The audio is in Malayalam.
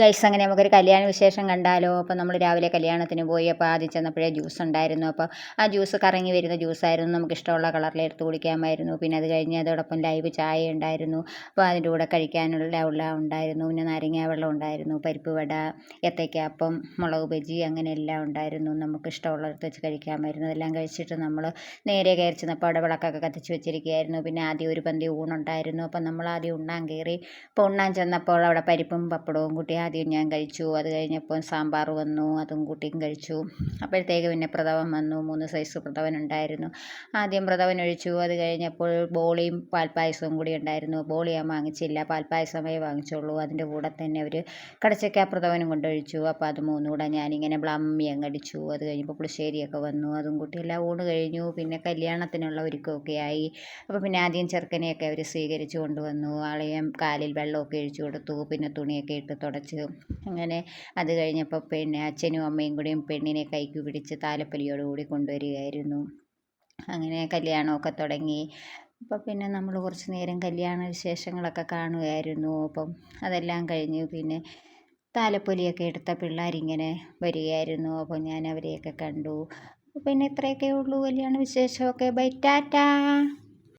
ഗൈസ് അങ്ങനെ നമുക്കൊരു കല്യാണ വിശേഷം കണ്ടാലോ? അപ്പോൾ നമ്മൾ രാവിലെ കല്യാണത്തിന് പോയി അപ്പോൾ ആദ്യം ചെന്നപ്പോഴേ ജ്യൂസ് ഉണ്ടായിരുന്നു. അപ്പോൾ ആ ജ്യൂസ് കറങ്ങി വരുന്ന ജ്യൂസായിരുന്നു. നമുക്ക് ഇഷ്ടമുള്ള കളറിൽ എടുത്ത് കുടിക്കാമായിരുന്നു. പിന്നെ അത് കഴിഞ്ഞ് അതോടൊപ്പം ലൈവ് ചായ ഉണ്ടായിരുന്നു. അപ്പോൾ അതിന്റെ കൂടെ കഴിക്കാനുള്ള ഉള്ള ഉണ്ടായിരുന്നു. പിന്നെ നാരങ്ങ വെള്ളം ഉണ്ടായിരുന്നു. പരിപ്പ് വട ഏത്തയ്ക്കാപ്പം മുളക് ബജി അങ്ങനെ എല്ലാം ഉണ്ടായിരുന്നു. നമുക്ക് ഇഷ്ടമുള്ളിടത്ത് വെച്ച് കഴിക്കാമായിരുന്നു. അതെല്ലാം കഴിച്ചിട്ട് നമ്മൾ നേരെ കയറി ചെന്നപ്പോൾ അവിടെ വിളക്കൊക്കെ കത്തിച്ച് വെച്ചിരിക്കുകയായിരുന്നു. പിന്നെ ആദ്യം ഒരു പന്തി ഊണുണ്ടായിരുന്നു. അപ്പോൾ നമ്മൾ ആദ്യം ഉണ്ണാൻ കയറി അപ്പോൾ ഉണ്ണാൻ ചെന്നപ്പോൾ അവിടെ പരിപ്പും പപ്പടവും കൂട്ടി ആദ്യം ഞാൻ കഴിച്ചു. അത് കഴിഞ്ഞപ്പോൾ സാമ്പാർ വന്നു അതും കൂട്ടിയും കഴിച്ചു. അപ്പോഴത്തേക്ക് പിന്നെ പ്രഥമൻ വന്നു. മൂന്ന് സൈസ് പ്രഥമൻ ഉണ്ടായിരുന്നു. ആദ്യം പ്രഥമൻ ഒഴിച്ചു. അത് കഴിഞ്ഞപ്പോൾ ബോളിയും പാൽപ്പായസവും കൂടി ഉണ്ടായിരുന്നു. ബോളി ഞാൻ വാങ്ങിച്ചില്ല. പാൽപ്പായസമേ വാങ്ങിച്ചുള്ളൂ. അതിന്റെ കൂടെ തന്നെ ഒരു കടച്ചക്ക പ്രഥമനും കൊണ്ടൊഴിച്ചു അപ്പോൾ അത് മൂന്നും കൂടെ ഞാനിങ്ങനെ ബ്ലമ്മി അടിച്ചു. അത് കഴിഞ്ഞപ്പോൾ പുളിശ്ശേരിയൊക്കെ വന്നു. അതും കൂട്ടി എല്ലാം ഊണ് കഴിഞ്ഞു. പിന്നെ കല്യാണത്തിനുള്ള ഒരുക്കമൊക്കെ ആയി. അപ്പോൾ പിന്നെ ആദ്യം ചെറുക്കനെയൊക്കെ അവർ സ്വീകരിച്ചു കൊണ്ടുവന്നു. ആളെയും കാലിൽ വെള്ളമൊക്കെ ഒഴിച്ചു കൊടുത്തു. പിന്നെ തുണിയൊക്കെ ഇട്ട് തുടച്ച്. അങ്ങനെ അത് കഴിഞ്ഞപ്പോൾ പിന്നെ അച്ഛനും അമ്മയും കൂടിയും പെണ്ണിനെ കൈക്ക് പിടിച്ച് താലപ്പൊലിയോടുകൂടി കൊണ്ടുവരികയായിരുന്നു. അങ്ങനെ കല്യാണമൊക്കെ തുടങ്ങി. അപ്പോൾ പിന്നെ നമ്മൾ കുറച്ച് നേരം കല്യാണ വിശേഷങ്ങളൊക്കെ കാണുമായിരുന്നു അപ്പം അതെല്ലാം കഴിഞ്ഞ് പിന്നെ താലപ്പൊലിയൊക്കെ എടുത്ത പിള്ളേരിങ്ങനെ വരികയായിരുന്നു. അപ്പോൾ ഞാൻ അവരെയൊക്കെ കണ്ടു. പിന്നെ ഇത്രയൊക്കെ ഉള്ളൂ കല്യാണ വിശേഷമൊക്കെ. Bye tata.